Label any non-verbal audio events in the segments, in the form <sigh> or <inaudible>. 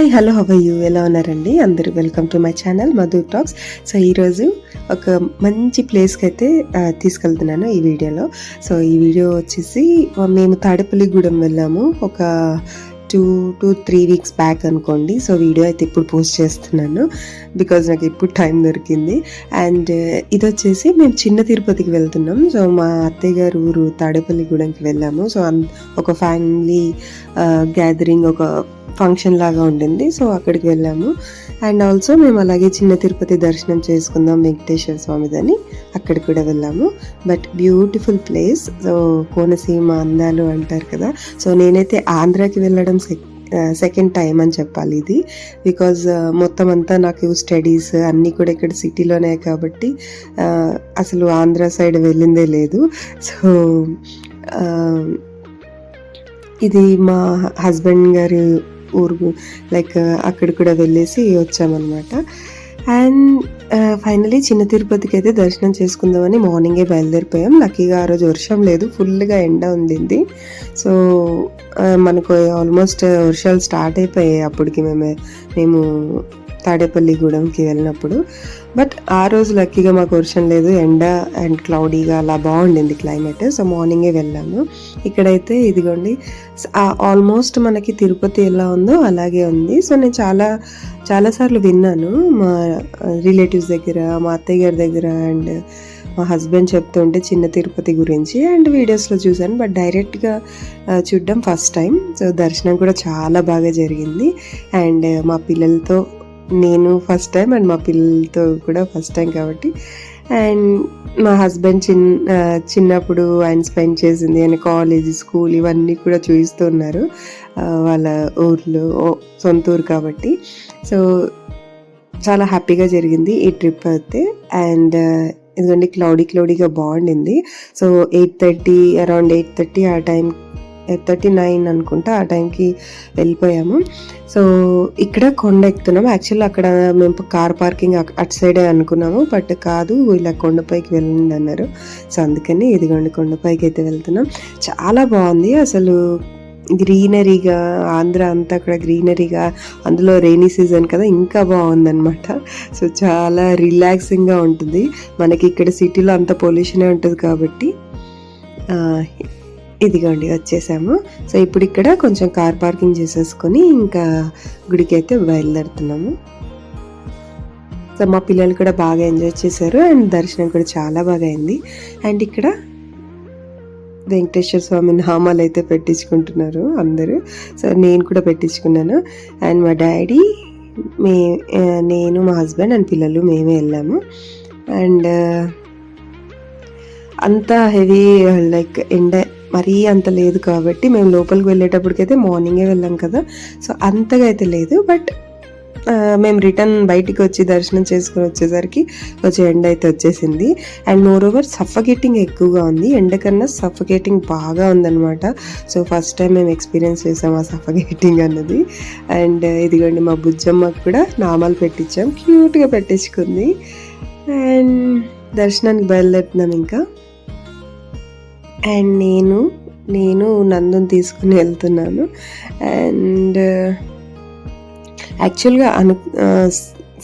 Hi hello how you? ఎలా ఉన్నారండి? అందరూ welcome to my channel Madhu talks. So ఈరోజు ఒక మంచి ప్లేస్కి అయితే తీసుకెళ్తున్నాను ఈ వీడియోలో. సో ఈ వీడియో వచ్చేసి మేము తాడేపల్లిగూడెం వెళ్ళాము ఒక two to three weeks back అనుకోండి. సో వీడియో అయితే ఇప్పుడు పోస్ట్ చేస్తున్నాను బికాజ్ నాకు ఇప్పుడు టైం దొరికింది. అండ్ ఇది వచ్చేసి మేము చిన్న తిరుపతికి వెళ్తున్నాం. సో మా అత్తయ్య గారు ఊరు తాడేపల్లిగూడెంకి వెళ్ళాము. సో అన్- ఒక ఫ్యామిలీ గ్యాదరింగ్ ఒక ఫంక్షన్ లాగా ఉండింది. సో అక్కడికి వెళ్ళాము. అండ్ ఆల్సో మేము అలాగే చిన్న తిరుపతి దర్శనం చేసుకుందాం వెంకటేశ్వర స్వామిదని అక్కడికి కూడా వెళ్ళాము. But beautiful place. So Konaseema అందాలు అంటారు కదా. సో నేనైతే ఆంధ్రాకి వెళ్ళడం సెకండ్ టైం అని చెప్పాలి ఇది. బికాజ్ మొత్తం అంతా నాకు స్టడీస్ అన్నీ కూడా ఇక్కడ సిటీలోనే కాబట్టి అసలు ఆంధ్ర సైడ్ వెళ్ళిందే లేదు. సో ఇది మా హస్బెండ్ గారు ఊరు లైక్ uh, అక్కడ కూడా వెళ్ళేసి వచ్చామన్నమాట. అండ్ ఫైనలీ uh, చిన్న తిరుపతికి అయితే దర్శనం చేసుకుందామని మార్నింగే బయలుదేరిపోయాం. లక్కీగా ఆ రోజు వర్షం లేదు ఫుల్గా ఎండ ఉండింది. సో uh, మనకు ఆల్మోస్ట్ వర్షాలు స్టార్ట్ అయిపోయాయి అప్పటికి. మేము మేము తాడేపల్లిగూడెంకి వెళ్ళినప్పుడు. బట్ ఆ రోజు లక్కీగా మాకు వర్షం లేదు. ఎండ అండ్ క్లౌడీగా అలా బాగుండింది క్లైమేట్. సో మార్నింగే వెళ్ళాము. ఇక్కడైతే ఇదిగోండి. ఆల్మోస్ట్ మనకి తిరుపతి ఎలా ఉందో అలాగే ఉంది. సో నేను చాలా చాలాసార్లు విన్నాను. మా రిలేటివ్స్ దగ్గర మా అత్తయ్య గారి దగ్గర అండ్ మా హస్బెండ్ చెప్తుంటే చిన్న తిరుపతి గురించి. అండ్ వీడియోస్లో చూశాను. బట్ డైరెక్ట్గా చూడడం ఫస్ట్ టైం. సో దర్శనం కూడా చాలా బాగా జరిగింది. అండ్ మా పిల్లలతో నేను ఫస్ట్ టైం అండ్ మా పిల్లలతో కూడా ఫస్ట్ టైం కాబట్టి. అండ్ మా హస్బెండ్ చిన్ చిన్నప్పుడు ఆయన స్పెండ్ చేసింది ఆయన కాలేజ్ స్కూల్ ఇవన్నీ కూడా చూపిస్తున్నారు వాళ్ళ ఊర్లో సొంత ఊరు కాబట్టి. సో చాలా హ్యాపీగా జరిగింది ఈ ట్రిప్ అయితే. అండ్ ఎందుకంటే క్లౌడీ క్లౌడీగా బాగుండింది so eight thirty around eight thirty ఆ టైం థర్టీ నైన్ అనుకుంటా ఆ టైంకి వెళ్ళిపోయాము. సో ఇక్కడ కొండ ఎక్కుతున్నాము యాక్చువల్ అక్కడ మేము కార్ పార్కింగ్ అటు సైడే అనుకున్నాము బట్ కాదు ఇలా కొండపైకి వెళ్ళండి అన్నారు. సో అందుకని ఇదిగోండి కొండపైకి అయితే వెళ్తున్నాం. చాలా బాగుంది. అసలు గ్రీనరీగా ఆంధ్ర అంతా అక్కడ గ్రీనరీగా అందులో రెయినీ సీజన్ కదా ఇంకా బాగుందన్నమాట. సో చాలా రిలాక్సింగ్గా ఉంటుంది. మనకి ఇక్కడ సిటీలో అంత పొల్యూషనే ఉంటుంది కాబట్టి ఇదిగోండి వచ్చేసాము. సో ఇప్పుడు ఇక్కడ కొంచెం కార్ పార్కింగ్ చేసేసుకొని ఇంకా గుడికి అయితే బయలుదేరుతున్నాము. సో మా పిల్లలు కూడా బాగా ఎంజాయ్ చేశారు అండ్ దర్శనం కూడా చాలా బాగా అయింది. అండ్ ఇక్కడ వెంకటేశ్వర స్వామి నామాలు అయితే పెట్టించుకుంటున్నారు అందరూ. సో నేను కూడా పెట్టించుకున్నాను. అండ్ మా డాడీ మే నేను మా హస్బెండ్ అండ్ పిల్లలు మేమే వెళ్ళాము. అండ్ అంత హెవీ లైక్ ఎండ మరీ అంత లేదు కాబట్టి మేము లోపలికి వెళ్ళేటప్పటికైతే మార్నింగే వెళ్ళాం కదా. సో అంతగా అయితే లేదు. బట్ మేము రిటర్న్ బయటికి వచ్చి దర్శనం చేసుకుని వచ్చేసరికి కొంచెం ఎండ అయితే వచ్చేసింది. అండ్ మోర్ ఓవర్ సఫకేటింగ్ ఎక్కువగా ఉంది. ఎండ కన్నా సఫకేటింగ్ బాగా ఉందన్నమాట. సో ఫస్ట్ టైం మేము ఎక్స్పీరియన్స్ చేసాం ఆ సఫకేటింగ్ అన్నది. అండ్ ఇదిగోండి మా బుజ్జమ్మకు కూడా నామాలు పెట్టించాం. క్యూట్గా పెట్టించుకుంది అండ్ దర్శనానికి బయలుదేరుతున్నాం ఇంకా. అండ్ నేను నేను నందుని తీసుకుని వెళ్తున్నాను. అండ్ యాక్చువల్గా అను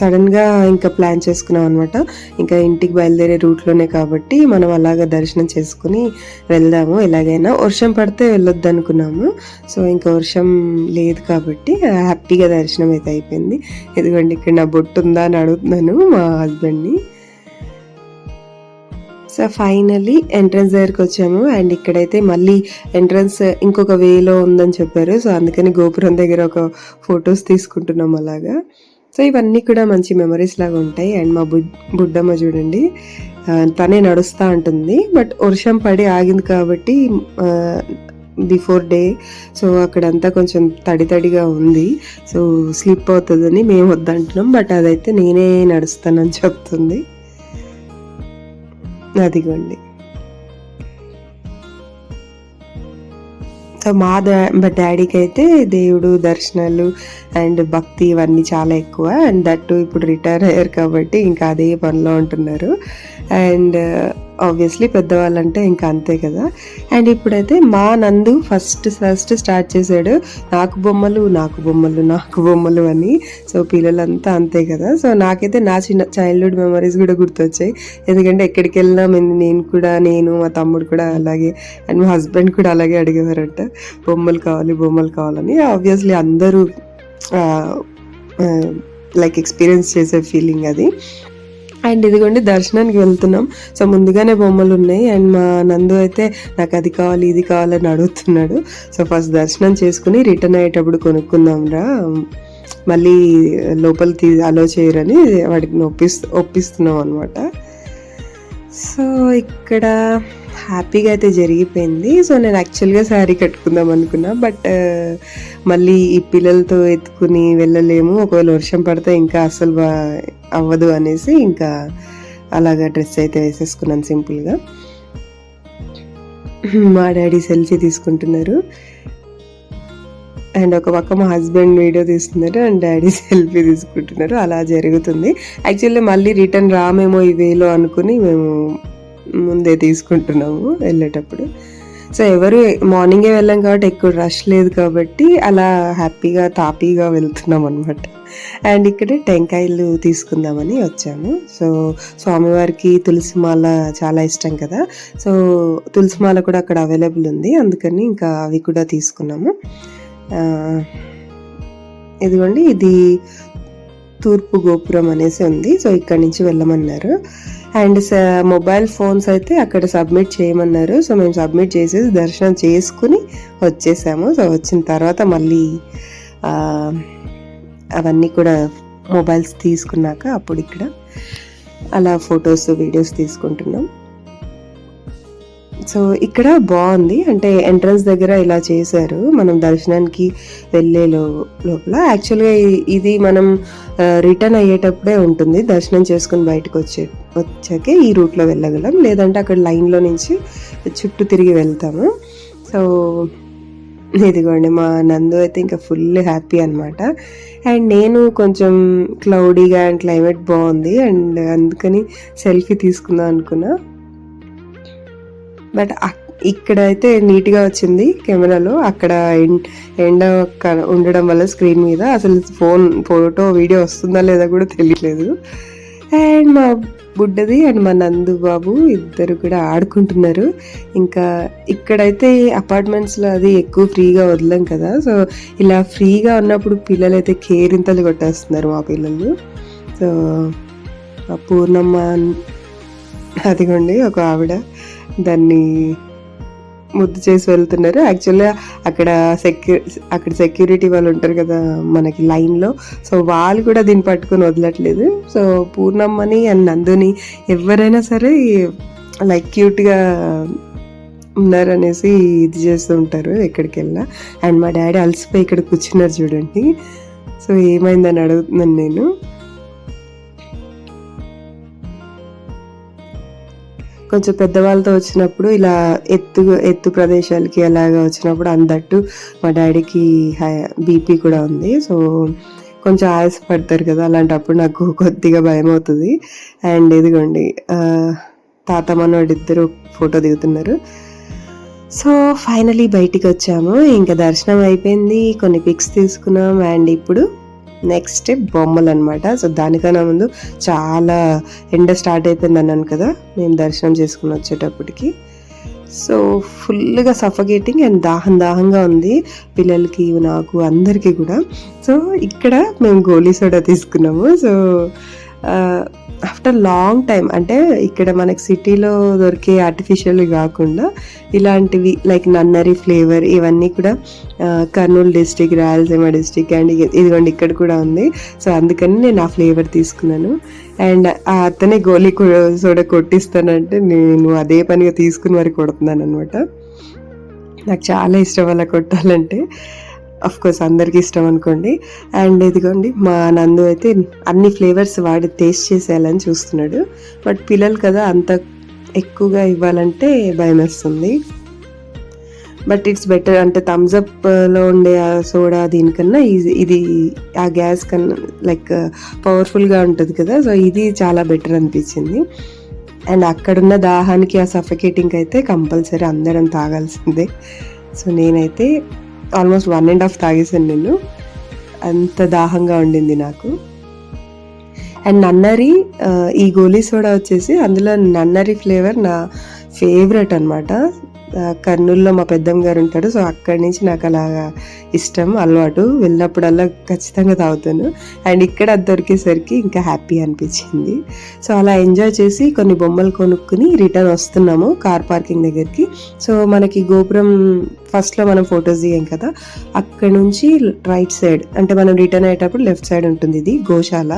సడన్గా ఇంకా ప్లాన్ చేసుకున్నాం అనమాట ఇంకా ఇంటికి బయలుదేరే రూట్లోనే కాబట్టి మనం అలాగ దర్శనం చేసుకుని వెళ్దాము. ఎలాగైనా వర్షం పడితే వెళ్ళొద్దు అనుకున్నాము సో ఇంకా వర్షం లేదు కాబట్టి హ్యాపీగా దర్శనం అయితే అయిపోయింది. ఎందుకంటే ఇక్కడ నా బొట్టు ఉందా అని అడుగుతున్నాను మా హస్బెండ్ని. సో ఫైనల్లీ ఎంట్రన్స్ దగ్గరికి వచ్చాము. అండ్ ఇక్కడైతే మళ్ళీ ఎంట్రన్స్ ఇంకొక వేలో ఉందని చెప్పారు. సో అందుకని గోపురం దగ్గర ఒక ఫొటోస్ తీసుకుంటున్నాం అలాగా. సో ఇవన్నీ కూడా మంచి మెమరీస్ లాగా ఉంటాయి. అండ్ మా బుడ్ బుడ్డమ్మ చూడండి. తనే నడుస్తూ ఉంటుంది బట్ వర్షం పడి ఆగింది కాబట్టి బిఫోర్ డే. సో అక్కడంతా కొంచెం తడి తడిగా ఉంది. సో స్లిప్ అవుతుందని మేము వద్దంటున్నాం. బట్ అదైతే నేనే నడుస్తానని చెప్తుంది. అదిగోండి. సో మా మా డాడీకి అయితే దేవుడు దర్శనాలు అండ్ భక్తి ఇవన్నీ చాలా ఎక్కువ. అండ్ దట్టు ఇప్పుడు రిటైర్ అయ్యారు కాబట్టి ఇంకా అదే పనిలో ఉంటున్నారు. అండ్ uh, ఆబ్వియస్లీ పెద్దవాళ్ళంటే ఇంకా అంతే కదా. అండ్ ఇప్పుడైతే మా నందు ఫస్ట్ ఫస్ట్ స్టార్ట్ చేశాడు నాకు బొమ్మలు నాకు బొమ్మలు నాకు బొమ్మలు అని. సో పిల్లలంతా అంతే కదా. సో నాకైతే నా చిన్న చైల్డ్హుడ్ మెమరీస్ కూడా గుర్తొచ్చాయి. ఎందుకంటే ఎక్కడికి వెళ్ళినా నేను కూడా నేను మా తమ్ముడు కూడా అలాగే అండ్ మా హస్బెండ్ కూడా అలాగే అడిగేవారంట బొమ్మలు కావాలి బొమ్మలు కావాలని. ఆబ్వియస్లీ అందరూ uh, uh, లైక్ ఎక్స్పీరియన్స్ చేసే ఫీలింగ్ అది. అండ్ ఇదిగోండి దర్శనానికి వెళ్తున్నాం. సో ముందుగానే బొమ్మలు ఉన్నాయి. అండ్ మా నందు అయితే నాకు అది కావాలి ఇది కావాలని అడుగుతున్నాడు. సో ఫస్ట్ దర్శనం చేసుకుని రిటర్న్ అయ్యేటప్పుడు కొనుక్కుందాం రా. మళ్ళీ లోపల తీ అలో చేయరని వాడికి ఒప్పిస్తు ఒప్పిస్తున్నాం అనమాట సో ఇక్కడ హ్యాపీగా అయితే జరిగిపోయింది. సో నేను యాక్చువల్గా శారీ కట్టుకుందాం అనుకున్నా. బట్ మళ్ళీ ఈ పిల్లలతో ఎత్తుకుని వెళ్ళలేము. ఒకవేళ వర్షం పడితే ఇంకా అస్సలు బా అవ్వదు అనేసి ఇంకా అలాగా డ్రెస్ అయితే వేసేసుకున్నాను సింపుల్గా. మా డాడీ సెల్ఫీ తీసుకుంటున్నారు. అండ్ ఒక పక్క మా హస్బెండ్ వీడియో తీస్తున్నారు. అండ్ డాడీ సెల్ఫీ తీసుకుంటున్నారు. అలా జరుగుతుంది. యాక్చువల్లీ మళ్ళీ రిటర్న్ రామేమో ఈ వేలో అనుకుని మేము ముందే తీసుకుంటున్నాము వెళ్ళేటప్పుడు. సో ఎవరు మార్నింగే వెళ్ళాం కాబట్టి ఎక్కువ రష్ లేదు కాబట్టి అలా హ్యాపీగా తాపీగా వెళ్తున్నాం అనమాట అండ్ ఇక్కడే టెంకాయలు తీసుకుందామని వచ్చాము. సో స్వామివారికి తులసి మాల చాలా ఇష్టం కదా. సో తులసి మాల కూడా అక్కడ అవైలబుల్ ఉంది. అందుకని ఇంకా అవి కూడా తీసుకున్నాము. ఇదిగోండి ఇది తూర్పు గోపురం అనేసి ఉంది. సో ఇక్కడ నుంచి వెళ్ళమన్నారు. అండ్ మొబైల్ ఫోన్స్ అయితే అక్కడ సబ్మిట్ చేయమన్నారు. సో మేము సబ్మిట్ చేసేసి దర్శనం చేసుకుని వచ్చేసాము. సో వచ్చిన తర్వాత మళ్ళీ అవన్నీ కూడా మొబైల్స్ తీసుకున్నాక అప్పుడు ఇక్కడ అలా ఫొటోస్ వీడియోస్ తీసుకుంటున్నాం. సో ఇక్కడ బాగుంది. అంటే ఎంట్రన్స్ దగ్గర ఇలా చేశారు. మనం దర్శనానికి వెళ్ళే లోపల. యాక్చువల్గా ఇది మనం రిటర్న్ అయ్యేటప్పుడే ఉంటుంది. దర్శనం చేసుకుని బయటకు వచ్చే వచ్చాకే ఈ రూట్లో వెళ్ళగలం. లేదంటే అక్కడ లైన్లో నుంచి చుట్టూ తిరిగి వెళ్తాము. సో ఇదిగోండి మా నందు అయితే ఇంకా ఫుల్ హ్యాపీ అనమాట అండ్ నేను కొంచెం క్లౌడీగా అండ్ క్లైమేట్ బాగుంది. అండ్ అందుకని సెల్ఫీ తీసుకుందాం అనుకున్నా. బట్ ఇక్కడ అయితే నీట్గా వచ్చింది కెమెరాలో. అక్కడ ఎండ ఉండడం వల్ల స్క్రీన్ మీద అసలు ఫోన్ ఫోటో వీడియో వస్తుందా లేదా కూడా తెలియలేదు. అండ్ మా బుడ్డది అండ్ మా నందు బాబు ఇద్దరు కూడా ఆడుకుంటున్నారు. ఇంకా ఇక్కడైతే అపార్ట్మెంట్స్లో అది ఎక్కువ ఫ్రీగా వదలం కదా. సో ఇలా ఫ్రీగా ఉన్నప్పుడు పిల్లలు అయితే కేరింతలు కొట్టేస్తున్నారు మా పిల్లలు. సో పూర్ణమ్మ అదిగోండి ఒక ఆవిడ దాన్ని ముద్దు చేసి వెళ్తున్నారు. యాక్చువల్గా అక్కడ సెక్యూ అక్కడ సెక్యూరిటీ వాళ్ళు ఉంటారు కదా మనకి లైన్లో సో వాళ్ళు కూడా దీన్ని పట్టుకొని వదలట్లేదు. సో పూర్ణమ్మని అండ్ నందుని ఎవరైనా సరే లైక్ క్యూట్గా ఉన్నారనేసి ఇది చేస్తూ ఉంటారు ఎక్కడికి వెళ్ళా అండ్ మా డాడీ అలసిపోయి ఇక్కడ కూర్చున్నారు చూడండి. సో ఏమైందని అడుగుతున్నాను నేను. కొంచెం పెద్దవాళ్ళతో వచ్చినప్పుడు ఇలా ఎత్తు ఎత్తు ప్రదేశాలకి అలాగా వచ్చినప్పుడు అందట్టు మా డాడీకి బీపీ కూడా ఉంది. సో కొంచెం ఆయాసపడతారు కదా అలాంటప్పుడు నాకు కొద్దిగా భయం అవుతుంది అండ్ ఇదిగోండి తాత మనోడు ఇద్దరు ఫోటో దిగుతున్నారు. సో ఫైనలీ బయటికి వచ్చాము. ఇంకా దర్శనం అయిపోయింది. కొన్ని పిక్స్ తీసుకున్నాం. అండ్ ఇప్పుడు నెక్స్ట్ బొమ్మలు అనమాట సో దానికన్నా ముందు చాలా ఎండ స్టార్ట్ అయిపోయింది అన్నాను కదా మేము దర్శనం చేసుకుని వచ్చేటప్పటికి. సో ఫుల్గా సఫకేటింగ్ అండ్ దాహం దాహంగా ఉంది పిల్లలకి నాకు అందరికీ కూడా. సో ఇక్కడ మేము గోలీ సోడా తీసుకున్నాము. సో ఆఫ్టర్ లాంగ్ టైం అంటే ఇక్కడ మనకి సిటీలో దొరికే ఆర్టిఫిషియల్ కాకుండా ఇలాంటివి లైక్ నన్నరి ఫ్లేవర్ ఇవన్నీ కూడా Kurnool district Rayalaseema district and ఇదిగోండి ఇక్కడ కూడా ఉంది. సో అందుకని నేను ఆ ఫ్లేవర్ తీసుకున్నాను. అండ్ ఆ అతనే గోలీ సోడ సోడా కొట్టిస్తానంటే నేను అదే పనిగా తీసుకుని మరి కొడుతున్నాను అనమాట నాకు చాలా ఇష్టం అలా కొట్టాలంటే. అఫ్ కోర్స్ అందరికీ ఇష్టం అనుకోండి. అండ్ ఇదిగోండి మా నందు అయితే అన్ని ఫ్లేవర్స్ వాడి టేస్ట్ చేసేయాలని చూస్తున్నాడు. బట్ పిల్లలు కదా అంత ఎక్కువగా ఇవ్వాలంటే భయం వేస్తుంది. బట్ ఇట్స్ బెటర్ అంటే థమ్స్ అప్లో ఉండే ఆ సోడా దీనికన్నా ఇది ఇది ఆ గ్యాస్ కన్నా లైక్ పవర్ఫుల్గా ఉంటుంది కదా. సో ఇది చాలా బెటర్ అనిపించింది. అండ్ అక్కడున్న దాహానికి ఆ సఫకేటింగ్ అయితే కంపల్సరీ అందరం తాగాల్సిందే. సో నేనైతే ఆల్మోస్ట్ వన్ అండ్ హాఫ్ తాగేసాను నేను అంత దాహంగా ఉండింది నాకు. అండ్ నన్నరి uh, ఈ గోలీ సోడా వచ్చేసి అందులో నన్నరి ఫ్లేవర్ నా ఫేవరెట్ అనమాట కర్నూలులో మా పెద్దమ్మ గారు ఉంటాడు సో అక్కడి నుంచి నాకు అలాగా ఇష్టం అలవాటు. వెళ్ళినప్పుడల్లా ఖచ్చితంగా తాగుతాను. అండ్ ఇక్కడ అది దొరికేసరికి ఇంకా హ్యాపీ అనిపించింది. సో అలా ఎంజాయ్ చేసి కొన్ని బొమ్మలు కొనుక్కుని రిటర్న్ వస్తున్నాము కార్ పార్కింగ్ దగ్గరికి. సో మనకి గోపురం ఫస్ట్లో మనం ఫొటోస్ దిగాం కదా అక్కడ నుంచి రైట్ సైడ్ అంటే మనం రిటర్న్ అయ్యేటప్పుడు లెఫ్ట్ సైడ్ ఉంటుంది ఇది గోశాల.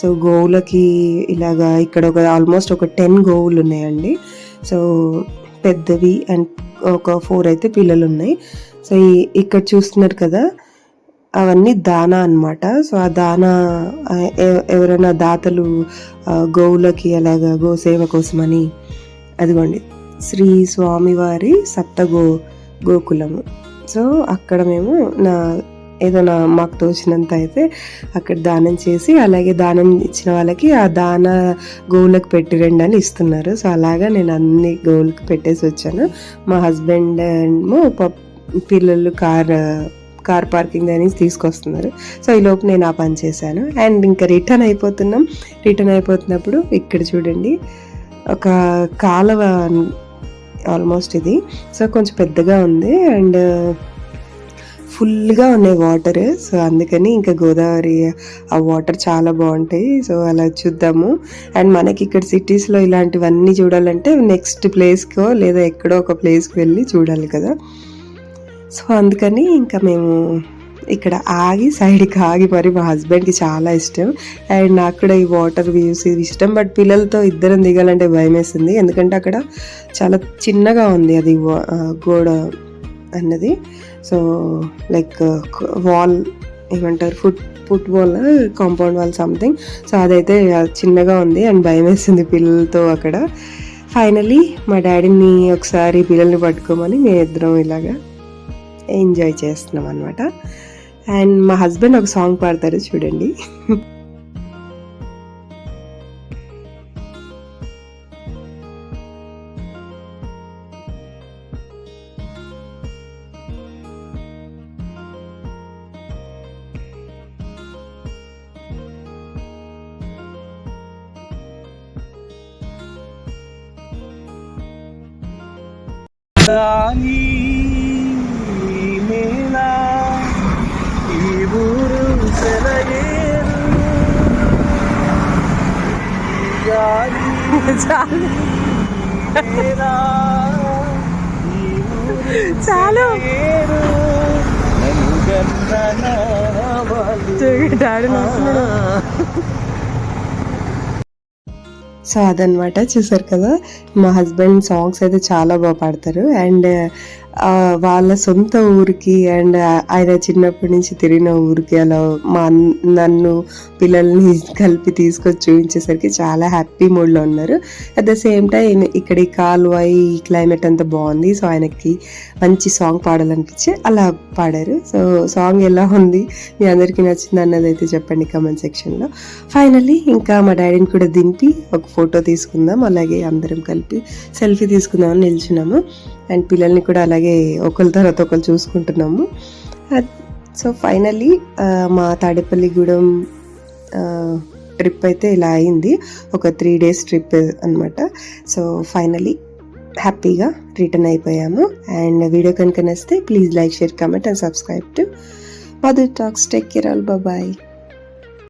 సో గోవులకి ఇలాగా ఇక్కడ ఒక ఆల్మోస్ట్ ఒక టెన్ గోవులు ఉన్నాయండి. సో పెద్దవి అండ్ ఒక ఫోర్ అయితే పిల్లలు ఉన్నాయి సో ఈ- ఇక్కడ చూస్తున్నారు కదా అవన్నీ దానా అన్నమాట. సో ఆ దానా ఎవ- ఎవరైనా దాతలు గోవులకి అలాగా గోసేవ కోసమని అదిగోండి శ్రీ స్వామివారి సప్త గో గోకులము. సో అక్కడ మేము నా ఏదైనా మాకు తోచినంత అయితే అక్కడ దానం చేసి అలాగే దానం ఇచ్చిన వాళ్ళకి ఆ దాన గోవులకు పెట్టిరండి అని ఇస్తున్నారు. సో అలాగా నేను అన్ని గోవులకు పెట్టేసి వచ్చాను. మా హస్బెండ్ ఏమో పిల్లలు కార్ కార్ పార్కింగ్ అని తీసుకొస్తున్నారు. సో ఈ లోపు నేను ఆ పని చేశాను. అండ్ ఇంకా రిటర్న్ అయిపోతున్నాం. రిటర్న్ అయిపోతున్నప్పుడు ఇక్కడ చూడండి ఒక కాలువ ఆల్మోస్ట్ ఇది. సో కొంచెం పెద్దగా ఉంది. అండ్ ఫుల్గా ఉన్నాయి వాటర్. సో అందుకని ఇంకా గోదావరి ఆ వాటర్ చాలా బాగుంటాయి. సో అలా చూద్దాము. అండ్ మనకి ఇక్కడ సిటీస్లో ఇలాంటివన్నీ చూడాలంటే నెక్స్ట్ ప్లేస్కో లేదా ఎక్కడో ఒక ప్లేస్కి వెళ్ళి చూడాలి కదా. సో అందుకని ఇంకా మేము ఇక్కడ ఆగి సైడ్కి ఆగి మరి మా హస్బెండ్కి చాలా ఇష్టం. అండ్ నాకు కూడా ఈ వాటర్ వ్యూస్ ఇది ఇష్టం. బట్ పిల్లలతో ఇద్దరం దిగాలంటే భయం వేస్తుంది ఎందుకంటే అక్కడ చాలా చిన్నగా ఉంది అది గోడ అన్నది. సో లైక్ వాల్ ఏమంటారు? Foot foot wall compound wall something so అదైతే చిన్నగా ఉంది అండ్ భయం వేసింది పిల్లలతో అక్కడ. ఫైనలీ మా డాడీని ఒకసారి పిల్లల్ని పట్టుకోమని మేము ఇద్దరం ఇలాగా ఎంజాయ్ చేస్తున్నాం అనమాట అండ్ మా హస్బెండ్ ఒక సాంగ్ పాడతారు చూడండి. <laughs> గాలి నేల ఈ ఊరు సెలయేరు. గాలి చాలు. డాడీ సో అదనమాట చూసారు కదా మా హస్బెండ్ సాంగ్స్ అయితే చాలా బాగా పాడతారు. అండ్ వాళ్ళ సొంత ఊరికి అండ్ ఆయన చిన్నప్పటి నుంచి తిరిగిన ఊరికి అలా మా నన్ను పిల్లల్ని కలిపి తీసుకొచ్చి చూపించేసరికి చాలా హ్యాపీ మూడ్లో ఉన్నారు. అట్ ద సేమ్ టైం ఇక్కడ ఈ కాలువ ఈ క్లైమేట్ అంతా బాగుంది. సో ఆయనకి మంచి సాంగ్ పాడాలనిపించి అలా పాడారు. సో సాంగ్ ఎలా ఉంది? మీ అందరికీ నచ్చింది అన్నది అయితే చెప్పండి కమెంట్ సెక్షన్లో ఫైనల్లీ ఇంకా మా డాడీని కూడా దింపి ఒక ఫోటో తీసుకుందాం. అలాగే అందరం కలిపి సెల్ఫీ తీసుకుందామని నిల్చున్నాము. అండ్ పిల్లల్ని కూడా అలాగే ఒకరి తర్వాత ఒకరు చూసుకుంటున్నాము. సో ఫైనల్లీ మా తాడేపల్లిగూడెం ట్రిప్ అయితే ఇలా అయింది. ఒక త్రీ డేస్ ట్రిప్ అనమాట సో ఫైనలీ హ్యాపీగా రిటర్న్ అయిపోయాము. అండ్ వీడియో కనుక నచ్చితే please like share comment and subscribe to Madhu talks. Take care all. Bye.